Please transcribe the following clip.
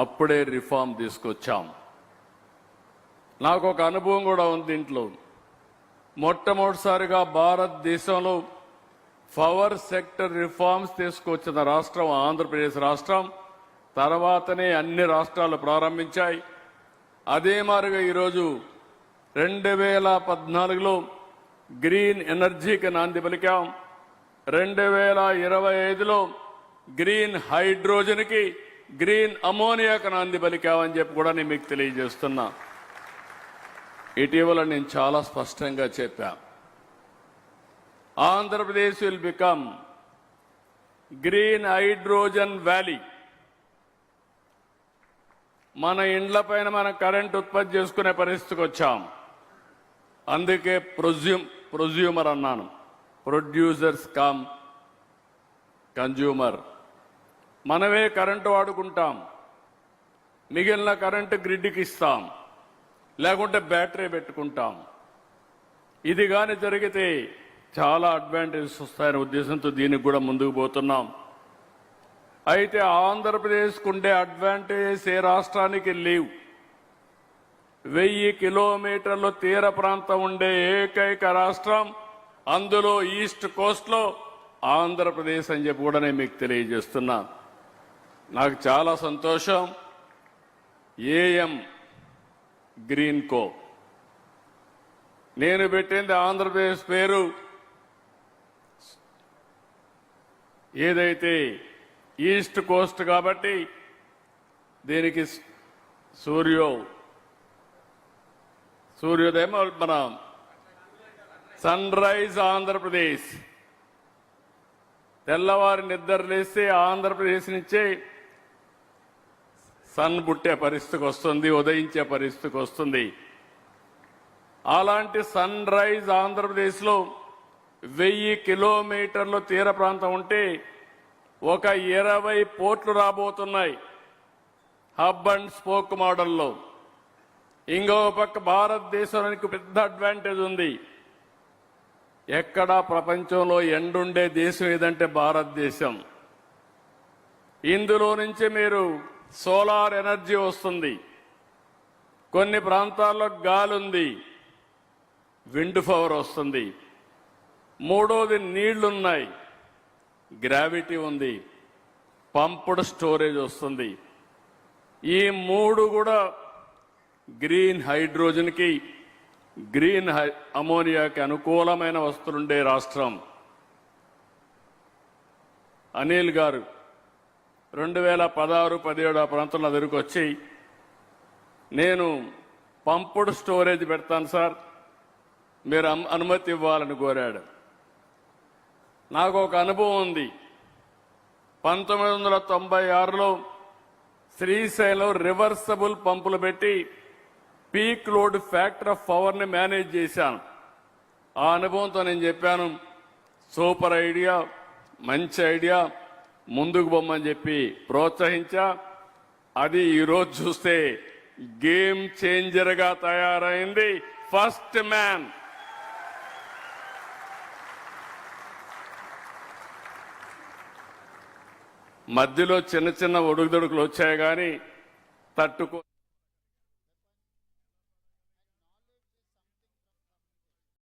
అప్పుడే రిఫార్మ్ తీసుకొచ్చాం. నాకు ఒక అనుభవం కూడా ఉంది దీంట్లో మొట్టమొదటిసారిగా భారతదేశంలో పవర్ సెక్టర్ రిఫార్మ్స్ తీసుకొచ్చిన రాష్ట్రం ఆంధ్రప్రదేశ్ రాష్ట్రం. తర్వాతనే అన్ని రాష్ట్రాలు ప్రారంభించాయి. అదే మారుగా ఈరోజు రెండు వేల పద్నాలుగులో గ్రీన్ ఎనర్జీకి నాంది పలికాం. రెండు వేల ఇరవై ఐదులో గ్రీన్ హైడ్రోజన్కి గ్రీన్ అమోనియాకు నాంది పలికావని చెప్పి కూడా నేను మీకు తెలియజేస్తున్నా. ఇటీవల నేను చాలా స్పష్టంగా చెప్పా. Andhra Pradesh will become green hydrogen valley. మన ఇండ్ల పైన మనం కరెంట్ ఉత్పత్తి చేసుకునే పరిస్థితికి వచ్చాం. అందుకే ప్రొజ్యూమ్ ప్రొజ్యూమర్ అన్నాను. Producers cum consumer. మనమే కరెంటు వాడుకుంటాం. మిగిలిన కరెంటు గ్రిడ్కి ఇస్తాం. లేకుంటే బ్యాటరీ పెట్టుకుంటాం. ఇది కానీ జరిగితే చాలా అడ్వాంటేజెస్ వస్తాయనే ఉద్దేశంతో దీనికి కూడా ముందుకు పోతున్నాం. అయితే ఆంధ్రప్రదేశ్కు ఉండే అడ్వాంటేజెస్ ఏ రాష్ట్రానికి లేవు. వెయ్యి కిలోమీటర్ల తీర ప్రాంతం ఉండే ఏకైక రాష్ట్రం అందులో ఈస్ట్ కోస్ట్లో ఆంధ్రప్రదేశ్ అని చెప్పి కూడా నేను మీకు తెలియజేస్తున్నాను నాకు చాలా సంతోషం. AM green co. నేను పెట్టింది ఆంధ్రప్రదేశ్ పేరు. ఏదైతే ఈస్ట్ కోస్ట్ కాబట్టి దీనికి సూర్యో సూర్యోదయం మన సన్ రైజ్ ఆంధ్రప్రదేశ్. తెల్లవారి నిద్ర లేస్తే ఆంధ్రప్రదేశ్ నుంచే సన్ పుట్టే పరిస్థితికి వస్తుంది ఉదయించే పరిస్థితికి వస్తుంది. అలాంటి సన్ రైజ్ ఆంధ్రప్రదేశ్లో వెయ్యి కిలోమీటర్లు తీర ప్రాంతం ఉంటే ఒక ఇరవై పోర్ట్లు రాబోతున్నాయి. హబ్ అండ్ స్పోక్ మోడల్లో. ఇంకో పక్క భారతదేశానికి పెద్ద అడ్వాంటేజ్ ఉంది. ఎక్కడా ప్రపంచంలో ఎండుండే దేశం ఏదంటే భారతదేశం. ఇందులో నుంచి మీరు సోలార్ ఎనర్జీ వస్తుంది. కొన్ని ప్రాంతాల్లో గాలి ఉంది విండ్ పవర్ వస్తుంది. మూడోది నీళ్ళున్నాయి. గ్రావిటీ ఉంది. పంపుడ్ స్టోరేజ్ వస్తుంది. ఈ మూడు కూడా గ్రీన్ హైడ్రోజన్కి గ్రీన్ హై అమోనియాకి అనుకూలమైన వస్తువులుండే రాష్ట్రం. అనిల్ గారు రెండు వేల పదహారు పదిహేడు ఆ ప్రాంతంలో దగ్గరికి వచ్చి నేను పంపుడు స్టోరేజ్ పెడతాను సార్. మీరు అనుమతి ఇవ్వాలని కోరాడు. నాకు ఒక అనుభవం ఉంది. పంతొమ్మిది వందల తొంభై ఆరులో శ్రీశైలం రివర్సబుల్ పంపులు పెట్టి పీక్ లోడ్ ఫ్యాక్టర్ ఆఫ్ పవర్ని మేనేజ్ చేశాను. ఆ అనుభవంతో నేను చెప్పాను సూపర్ ఐడియా మంచి ఐడియా ముందుకు బొమ్మని చెప్పి ప్రోత్సహించా. అది ఈరోజు చూస్తే గేమ్ చేంజర్గా తయారైంది. First man. మధ్యలో చిన్న చిన్న ఒడుగుదొడుకులు వచ్చాయి కానీ తట్టుకో